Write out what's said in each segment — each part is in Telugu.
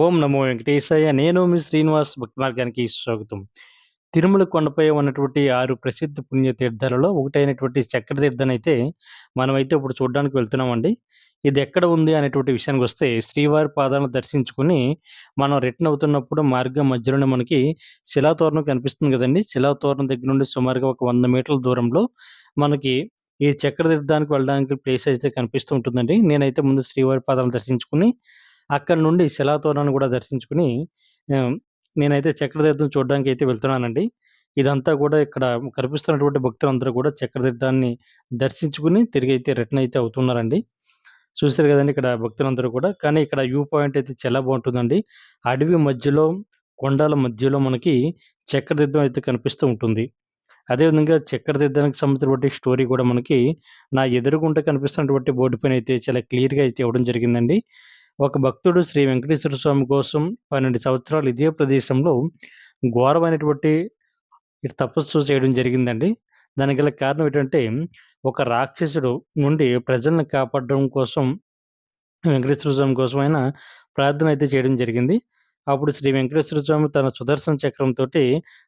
ఓం నమో వెంకటేశయ్య నేను మీ శ్రీనివాస్ భక్తి మార్గానికి స్వాగతం. తిరుమల కొండపై ఉన్నటువంటి ఆరు ప్రసిద్ధ పుణ్యతీర్థాలలో ఒకటైనటువంటి చక్రతీర్థం అయితే మనమైతే ఇప్పుడు చూడడానికి వెళ్తున్నామండి. ఇది ఎక్కడ ఉంది అనేటువంటి విషయానికి వస్తే శ్రీవారి పాదాలను దర్శించుకుని మనం రిటర్న్ అవుతున్నప్పుడు మార్గం మధ్యలోనే మనకి శిలాతోరణం కనిపిస్తుంది కదండి. శిలాతోరణం దగ్గర నుండి సుమారుగా ఒక వంద మీటర్ల దూరంలో మనకి ఈ చక్రతీర్థానికి వెళ్ళడానికి ప్లేస్ అయితే కనిపిస్తూ ఉంటుందండి. నేనైతే ముందు శ్రీవారి పాదాలను దర్శించుకుని అక్కడ నుండి శిలాతోరణను కూడా దర్శించుకుని నేనైతే చక్రతీర్థం చూడడానికి అయితే వెళ్తున్నానండి. ఇదంతా కూడా ఇక్కడ కనిపిస్తున్నటువంటి భక్తులందరూ కూడా చక్రతీర్థాన్ని దర్శించుకుని అయితే రిటర్న్ అయితే అవుతున్నారండి. చూశారు కదండి ఇక్కడ భక్తులందరూ కూడా. కానీ ఇక్కడ వ్యూ పాయింట్ అయితే చాలా బాగుంటుందండి అడవి మధ్యలో, కొండల మధ్యలో మనకి చక్రతీర్థం అయితే కనిపిస్తూ ఉంటుంది. అదేవిధంగా చక్రతీర్థానికి సంబంధించినటువంటి స్టోరీ కూడా మనకి నా ఎదురుగుంట కనిపిస్తున్నటువంటి బోర్డు పైన అయితే చాలా క్లియర్‌గా అయితే ఇవ్వడం జరిగిందండి. ఒక భక్తుడు శ్రీ వెంకటేశ్వర స్వామి కోసం 12 సంవత్సరాలు ఇదే ప్రదేశంలో ఘోరమైనటువంటి తపస్సు చేయడం జరిగిందండి. దానికి గల కారణం ఏంటంటే, ఒక రాక్షసుడు నుండి ప్రజలను కాపాడడం కోసం వెంకటేశ్వర స్వామి కోసం ఆయన ప్రార్థన అయితే చేయడం జరిగింది. అప్పుడు శ్రీ వెంకటేశ్వర స్వామి తన సుదర్శన చక్రంతోటి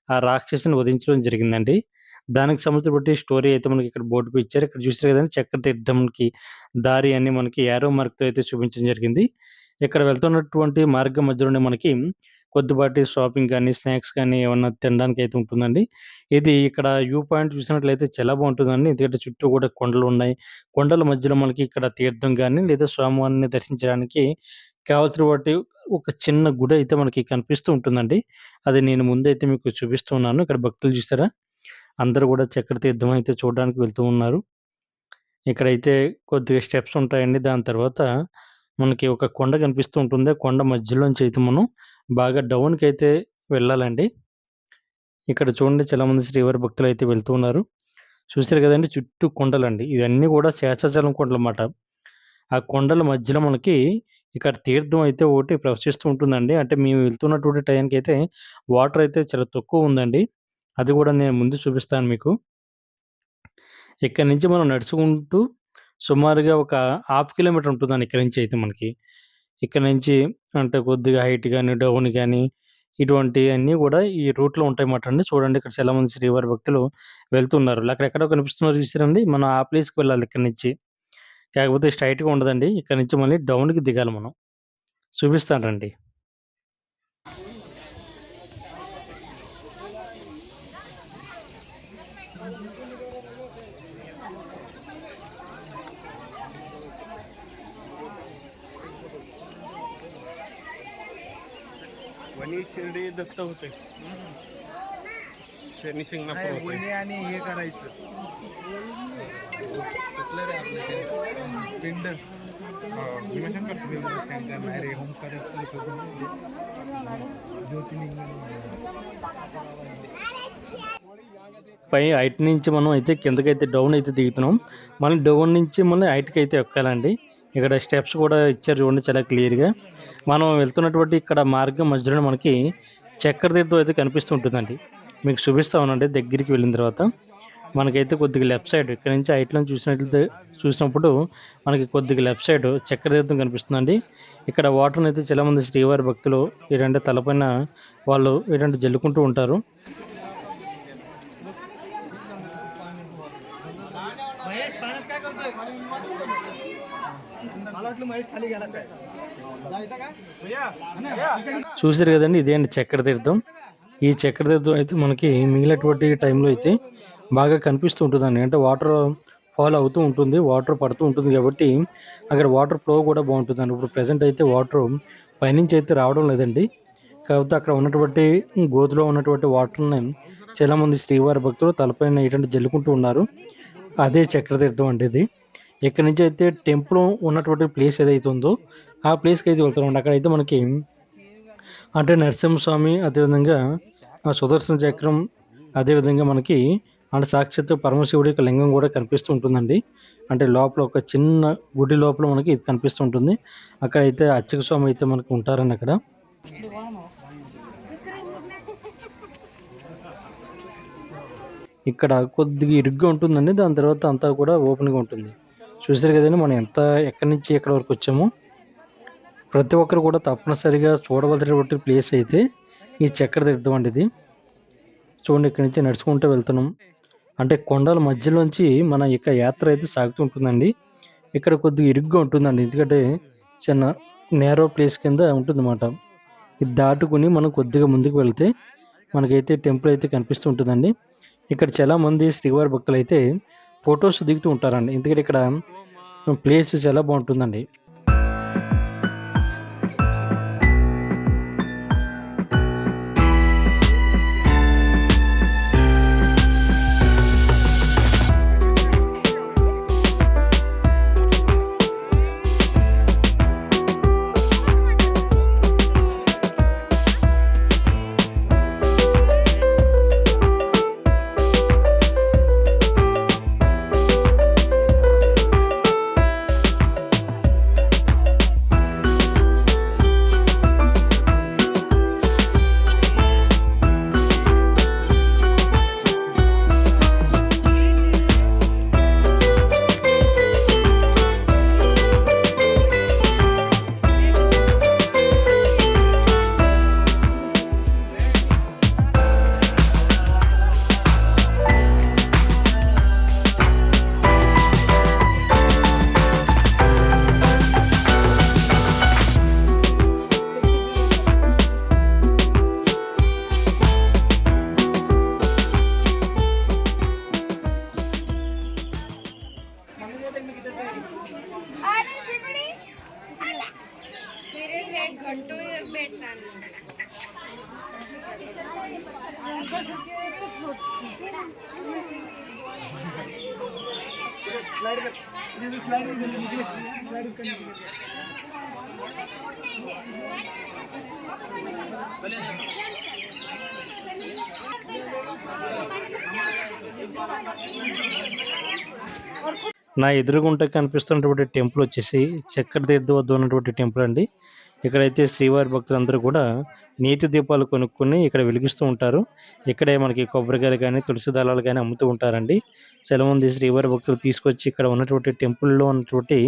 ఆ రాక్షసుని వధించడం జరిగిందండి. దానికి సంబంధించినటువంటి స్టోరీ అయితే మనకి ఇక్కడ బోర్డు ఇచ్చారు. ఇక్కడ చూసారు కదండి చక్ర తీర్థంకి దారి అని మనకి యారో మార్క్‌తో అయితే చూపించడం జరిగింది. ఇక్కడ వెళ్తున్నటువంటి మార్గం మధ్యలోనే మనకి కొద్దిపాటి షాపింగ్ కానీ, స్నాక్స్ కానీ ఏమన్నా అయితే ఉంటుందండి. ఇది ఇక్కడ వ్యూ పాయింట్ చూసినట్లయితే చాలా బాగుంటుందండి ఎందుకంటే చుట్టూ కూడా కొండలు ఉన్నాయి కొండల మధ్యలో మనకి ఇక్కడ తీర్థం కానీ లేదా స్వామివారిని దర్శించడానికి కావాల్సిన వాటి ఒక చిన్న గుడి అయితే మనకి కనిపిస్తూ ఉంటుందండి. అది నేను ముందైతే మీకు చూపిస్తూ ఉన్నాను. ఇక్కడ భక్తులు చూసారా? అందరూ కూడా చక్రతీర్థం అయితే చూడడానికి వెళ్తూ ఉన్నారు. ఇక్కడైతే కొద్దిగా స్టెప్స్ ఉంటాయండి. దాని తర్వాత మనకి ఒక కొండ కనిపిస్తూ ఉంటుంది. ఆ కొండ మధ్యలోంచి అయితే మనం బాగా డౌన్‌కైతే వెళ్ళాలండి. ఇక్కడ చూడండి చాలామంది శ్రీవారి భక్తులు అయితే వెళ్తూ ఉన్నారు. చూసారు కదండి చుట్టూ కొండలండి. ఇవన్నీ కూడా శేషాచలం కొండలన్నమాట. ఆ కొండల మధ్యలో మనకి ఇక్కడ తీర్థం అయితే ఒకటి ప్రవశిస్తూ ఉంటుందండి. అంటే మేము వెళ్తున్నటువంటి అయితే వాటర్ అయితే చాలా తక్కువ ఉందండి. అది కూడా నేను ముందు చూపిస్తాను మీకు. ఇక్కడి నుంచి మనం నడుచుకుంటూ సుమారుగా ఒక హాఫ్ కిలోమీటర్ ఉంటుందండి ఇక్కడి నుంచి అయితే మనకి. ఇక్కడ నుంచి అంటే కొద్దిగా హైట్ కానీ డౌన్ కానీ ఇటువంటి అన్నీ కూడా ఈ రూట్‌లో ఉంటాయన్నమాట అండి. చూడండి ఇక్కడ చాలా మంది శ్రీవారి భక్తులు వెళ్తున్నారు. అక్కడ ఎక్కడో కనిపిస్తున్నారు చూసారండి? మనం ఆ ప్లేస్‌కి వెళ్ళాలి ఇక్కడి నుంచి. కాకపోతే స్ట్రైట్గా ఉండదండి. ఇక్కడ నుంచి మళ్ళీ డౌన్‌కి దిగాలి మనం. చూపిస్తాను రండి. वणी शिर्डी दत्त होते. शनी शिंगणापूर होते. वणी आणि हे करायचं. कुठलं रे आपलं ते? पिंड. भीमाशंकर पिंड त्यांच्या नाही रे ओंकारेश्वर ज्योतिलिंग పై హైట్ నుంచి మనం అయితే కిందకైతే డౌన్ అయితే దిగుతున్నాం. మళ్ళీ డౌన్ నుంచి మళ్ళీ హైట్‌కి అయితే ఎక్కాలండి. ఇక్కడ స్టెప్స్ కూడా ఇచ్చారు చూడండి చాలా క్లియర్‌గా. మనం వెళ్తున్నటువంటి ఇక్కడ మార్గం మధ్యలోనే మనకి చక్కెర తీర్థం అయితే కనిపిస్తూ ఉంటుందండి. మీకు చూపిస్తా ఉన్నాండి దగ్గరికి వెళ్ళిన తర్వాత. మనకైతే కొద్దిగా లెఫ్ట్ సైడ్ ఇక్కడ నుంచి హైట్‌లో చూసినట్లయితే చూసినప్పుడు మనకి కొద్దిగా లెఫ్ట్ సైడ్ చక్కెర తీర్థం కనిపిస్తుందండి. ఇక్కడ వాటర్‌ని అయితే చాలామంది శ్రీవారి భక్తులు ఏంటంటే తలపైన వాళ్ళు ఏంటంటే జల్లుకుంటూ ఉంటారు. చూసారు కదండి ఇదే అండి చక్రతీర్థం. ఈ చక్రతీర్థం అయితే మనకి మిగిలినటువంటి టైంలో అయితే బాగా కనిపిస్తూ ఉంటుందండి. అంటే వాటర్ ఫాల్ అవుతూ ఉంటుంది. వాటర్ పడుతూ ఉంటుంది కాబట్టి అక్కడ వాటర్ ఫ్లో కూడా బాగుంటుందండి ఇప్పుడు ప్రజెంట్ అయితే వాటర్ పైనుంచి అయితే రావడం లేదండి. కాకపోతే అక్కడ ఉన్నటువంటి గోతిలో ఉన్నటువంటి వాటర్‌ని చాలామంది శ్రీవారి భక్తులు తలపైన ఏంటంటే జల్లుకుంటూ ఉన్నారు. అదే చక్రతీర్థం అండి ఇది. ఇక్కడ నుంచి అయితే టెంపుల్ ఉన్నటువంటి ప్లేస్ ఏదైతే ఉందో ఆ ప్లేస్‌కి అయితే వెళ్తామండి. అక్కడైతే మనకి అంటే నరసింహస్వామి అదేవిధంగా ఆ సుదర్శన చక్రం అదేవిధంగా మనకి అంటే సాక్షాత్తు పరమశివుడి యొక్క లింగం కూడా కనిపిస్తూ ఉంటుందండి. అంటే లోపల ఒక చిన్న గుడి లోపల మనకి ఇది కనిపిస్తూ ఉంటుంది. అక్కడైతే అర్చక స్వామి అయితే మనకు ఉంటారండి అక్కడ. ఇక్కడ కొద్దిగా ఇరుగ్గా ఉంటుందండి. దాని తర్వాత అంతా కూడా ఓపెన్‌గా ఉంటుంది. చూసారు కదండి మనం ఎంత ఎక్కడి నుంచి ఎక్కడి వరకు వచ్చామో. ప్రతి ఒక్కరు కూడా తప్పనిసరిగా చూడవలసినటువంటి ప్లేస్ అయితే ఈ చక్ర తీర్థం అండి ఇది. చూడండి ఇక్కడి నుంచి నడుచుకుంటూ వెళ్తున్నాం. అంటే కొండల మధ్యలోంచి మన యొక్క యాత్ర అయితే సాగుతూ ఉంటుందండి. ఇక్కడ కొద్దిగా ఇరుగ్గా ఉంటుందండి. ఎందుకంటే చిన్న నేరో ప్లేస్ కింద ఉంటుందన్నమాట. ఇది దాటుకుని మనం కొద్దిగా ముందుకు వెళ్తే మనకైతే టెంపుల్ అయితే కనిపిస్తూ ఉంటుందండి. ఇక్కడ చాలామంది శ్రీవారి భక్తులు అయితే ఫొటోస్ దిగుతూ ఉంటారండి. ఎందుకంటే ఇక్కడ ప్లేస్ చాలా బాగుంటుందండి. నా ఎదురుగుంట కనిపిస్తున్నటువంటి టెంపుల్ వచ్చేసి చక్ర తీర్థ వద్ద ఉన్నటువంటి టెంపుల్ అండి. ఇక్కడైతే శ్రీవారి భక్తులందరూ కూడా నీతి దీపాలు కొనుక్కొని ఇక్కడ వెలిగిస్తూ ఉంటారు. ఇక్కడే మనకి కొబ్బరికాయలు కానీ తులసి దళాలు కానీ అమ్ముతూ ఉంటారండి. చాలా మంది శ్రీవారి భక్తులు తీసుకొచ్చి ఇక్కడ ఉన్నటువంటి టెంపుల్లో ఉన్నటువంటి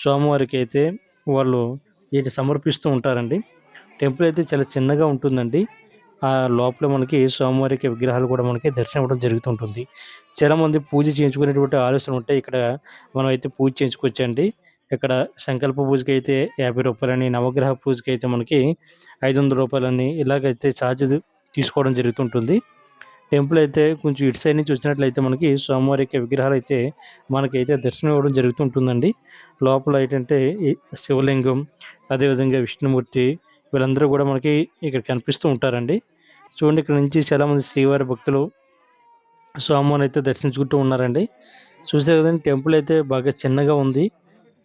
స్వామివారికి అయితే వాళ్ళు వీటి సమర్పిస్తూ ఉంటారండి. టెంపుల్ అయితే చాలా చిన్నగా ఉంటుందండి. ఆ లోపల మనకి స్వామివారికి విగ్రహాలు కూడా మనకి దర్శనం ఇవ్వడం జరుగుతుంటుంది. చాలా మంది పూజ చేయించుకునేటువంటి ఆలోచన ఉంటే ఇక్కడ మనం అయితే పూజ చేయించుకోవచ్చండి. ఇక్కడ సంకల్ప పూజకి అయితే యాభై రూపాయలని నవగ్రహ పూజకి అయితే మనకి ఐదు వందల రూపాయలని ఇలాగైతే ఛార్జ్ తీసుకోవడం జరుగుతుంటుంది. టెంపుల్ అయితే కొంచెం ఇటు సైడ్ నుంచి వచ్చినట్లయితే మనకి స్వామివారి యొక్క విగ్రహాలు అయితే మనకైతే దర్శనం ఇవ్వడం జరుగుతుంటుందండి. లోపల ఏంటంటే శివలింగం అదేవిధంగా విష్ణుమూర్తి వీళ్ళందరూ కూడా మనకి ఇక్కడ కనిపిస్తూ ఉంటారండి. చూడండి ఇక్కడ నుంచి చాలామంది శ్రీవారి భక్తులు స్వామివారిని అయితే దర్శించుకుంటూ ఉన్నారండి. చూస్తే కదండి టెంపుల్ అయితే బాగా చిన్నగా ఉంది.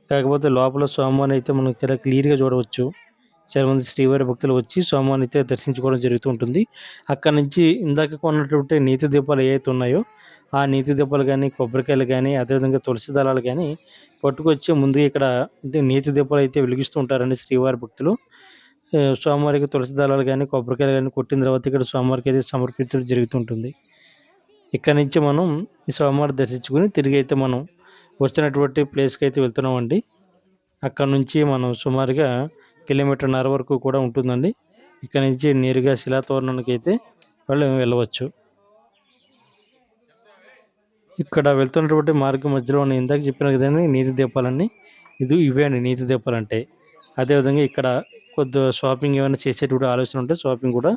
కాకపోతే లోపల స్వామివారిని అయితే మనం చాలా క్లియర్గా చూడవచ్చు. చాలా మంది శ్రీవారి భక్తులు వచ్చి స్వామివారిని అయితే దర్శించుకోవడం జరుగుతూ ఉంటుంది. అక్కడ నుంచి ఇందాక కొన్నటువంటి నీతి దీపాలు ఏవైతే ఉన్నాయో ఆ నీతి దీపాలు కానీ కొబ్బరికాయలు కానీ అదేవిధంగా తులసి దళాలు కానీ పట్టుకొచ్చి ముందు ఇక్కడ అంటే నీతి దీపాలు అయితే వెలిగిస్తూ ఉంటారండి శ్రీవారి భక్తులు. స్వామివారికి తులసి దళాలు కానీ కొబ్బరికాయలు కానీ కొట్టిన తర్వాత ఇక్కడ స్వామివారికి అయితే సమర్పించడం జరుగుతుంటుంది ఇక్కడ నుంచి మనం ఈ స్వామివారి దర్శించుకుని తిరిగి అయితే మనం వచ్చినటువంటి ప్లేస్కి అయితే వెళ్తున్నామండి. అక్కడ నుంచి మనం సుమారుగా కిలోమీటర్న్నర వరకు కూడా ఉంటుందండి. ఇక్కడ నుంచి నేరుగా శిలాతోరణానికి అయితే వాళ్ళు వెళ్ళవచ్చు. ఇక్కడ వెళ్తున్నటువంటి మార్గం మధ్యలో ఉన్న ఇందాక చెప్పిన కదండి నీతి దీపాలన్నీ. ఇది ఇవే అండి నీతి దీపాలు అంటే. అదేవిధంగా ఇక్కడ కొద్దిగా షాపింగ్ ఏమైనా చేసేటువంటి ఆలోచన ఉంటే షాపింగ్ కూడా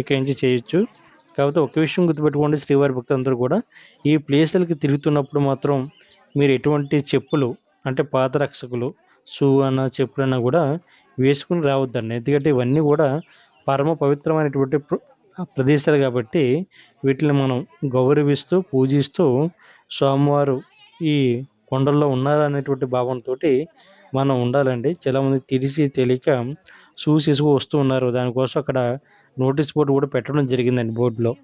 ఇక్కడ నుంచి చేయొచ్చు. కాకపోతే ఒక విషయం గుర్తుపెట్టుకోండి శ్రీవారి భక్తులందరూ కూడా. ఈ ప్లేసులకి తిరుగుతున్నప్పుడు మాత్రం మీరు ఎటువంటి చెప్పులు అంటే పాత రక్షకులు షూ అన్న చెప్పులు అన్నా కూడా వేసుకుని రావద్దండి. ఎందుకంటే ఇవన్నీ కూడా పరమ పవిత్రమైనటువంటి ప్ర- ప్రదేశాలు కాబట్టి వీటిని మనం గౌరవిస్తూ పూజిస్తూ స్వామివారు ఈ కొండల్లో ఉన్నారనేటువంటి భావంతో మనం ఉండాలండి. చాలామంది తెలిసి తెలియక షూస్ వస్తూ ఉన్నారు. దానికోసం అక్కడ నోటీస్ బోర్డు కూడా పెట్టడం జరిగిందండి బోర్డులో.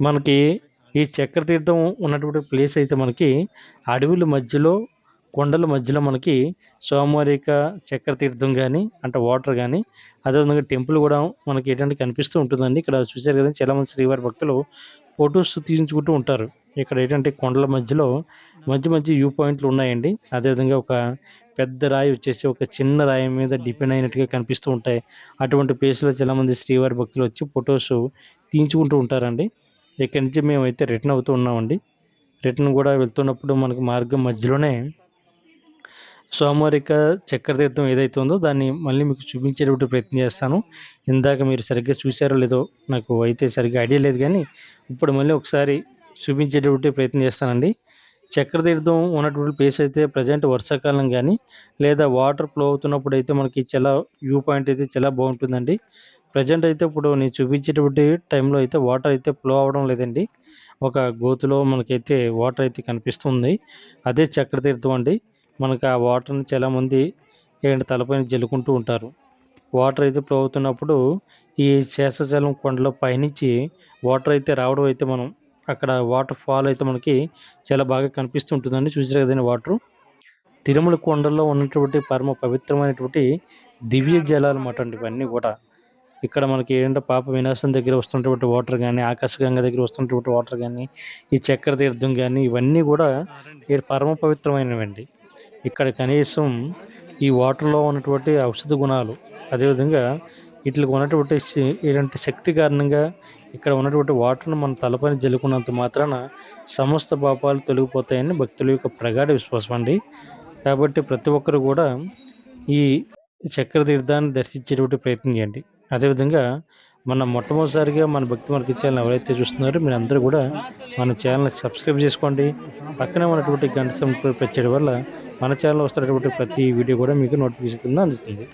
మనకి ఈ చక్ర తీర్థం ఉన్నటువంటి ప్లేస్ అయితే మనకి అడవుల మధ్యలో కొండల మధ్యలో మనకి సోమవారిక చక్రతీర్థం చక్ర తీర్థం కానీ అంటే వాటర్ కానీ అదేవిధంగా టెంపుల్ కూడా మనకి ఏంటంటే కనిపిస్తూ ఉంటుందండి. ఇక్కడ చూశారు కదా చాలామంది శ్రీవారి భక్తులు ఫొటోస్ తీయించుకుంటూ ఉంటారు. ఇక్కడ ఏంటంటే కొండల మధ్యలో మంచి మంచి వ్యూ పాయింట్లు ఉన్నాయండి. అదేవిధంగా ఒక పెద్ద రాయి వచ్చేసి ఒక చిన్న రాయి మీద డిపెండ్ అయినట్టుగా కనిపిస్తూ ఉంటాయి. అటువంటి ప్లేస్లో చాలామంది శ్రీవారి భక్తులు వచ్చి ఫొటోస్ తీయించుకుంటూ ఉంటారండి. ఇక్కడి నుంచి మేమైతే రిటర్న్ అవుతూ ఉన్నామండి. రిటర్న్ కూడా వెళ్తున్నప్పుడు మనకు మార్గం మధ్యలోనే సోమవారిక చక్రతీర్థం ఏదైతే ఉందో దాన్ని మళ్ళీ మీకు చూపించేటువంటి ప్రయత్నం చేస్తాను. ఇందాక మీరు సరిగ్గా చూసారో లేదో నాకు అయితే సరిగ్గా ఐడియా లేదు కానీ ఇప్పుడు మళ్ళీ ఒకసారి చూపించేటువంటి ప్రయత్నం చేస్తానండి. చక్రతీర్థం ఉన్నటువంటి ప్లేస్ అయితే ప్రజెంట్ వర్షాకాలం కానీ లేదా వాటర్ ఫ్లో అవుతున్నప్పుడు అయితే మనకి చాలా వ్యూ పాయింట్ అయితే చాలా బాగుంటుందండి. ప్రజెంట్ అయితే ఇప్పుడు నేను చూపించేటువంటి టైంలో అయితే వాటర్ అయితే ఫ్లో అవ్వడం లేదండి. ఒక గోతులో మనకైతే వాటర్ అయితే కనిపిస్తుంది. అదే చక్ర తీర్థం అండి. మనకు ఆ వాటర్ని చాలామంది ఏంటి తలపైన జల్లుకుంటూ ఉంటారు. వాటర్ అయితే ఫ్లో అవుతున్నప్పుడు ఈ శేషాచలం కొండలో పైనుంచి వాటర్ అయితే రావడం అయితే మనం అక్కడ వాటర్ ఫాల్ అయితే మనకి చాలా బాగా కనిపిస్తూ ఉంటుందండి. చూసారు కదండి వాటర్. తిరుమల కొండల్లో ఉన్నటువంటి పరమ పవిత్రమైనటువంటి దివ్య జలాలు అన్నమాట అండి ఇవన్నీ కూడా. ఇక్కడ మనకి ఏంటంటే పాప వినాశం దగ్గర వస్తున్నటువంటి వాటర్ కానీ ఆకాశగంగ దగ్గర వస్తున్నటువంటి వాటర్ కానీ ఈ చక్కెర తీర్థం కానీ ఇవన్నీ కూడా పరమ పవిత్రమైనవండి. ఇక్కడ కనీసం ఈ వాటర్లో ఉన్నటువంటి ఔషధ గుణాలు అదేవిధంగా వీటికి ఉన్నటువంటి ఇలాంటి శక్తి కారణంగా ఇక్కడ ఉన్నటువంటి వాటర్ను మన తలపైన జల్లుకున్నంత మాత్రాన సమస్త పాపాలు తొలగిపోతాయని భక్తుల యొక్క ప్రగాఢ విశ్వాసం అండి. కాబట్టి ప్రతి ఒక్కరు కూడా ఈ చక్ర తీర్థాన్ని దర్శించేటువంటి ప్రయత్నం చేయండి. అదేవిధంగా మన మొట్టమొదటిసారిగా మన భక్తి మనకి ఛానల్ ఎవరైతే చూస్తున్నారో మీరు అందరూ కూడా మన ఛానల్ని సబ్స్క్రైబ్ చేసుకోండి. పక్కనే ఉన్నటువంటి గంట పెట్టడం వల్ల మన ఛానల్ వస్తున్నటువంటి ప్రతి వీడియో కూడా మీకు నోటిఫికేషన్ కింద అందుతుంది.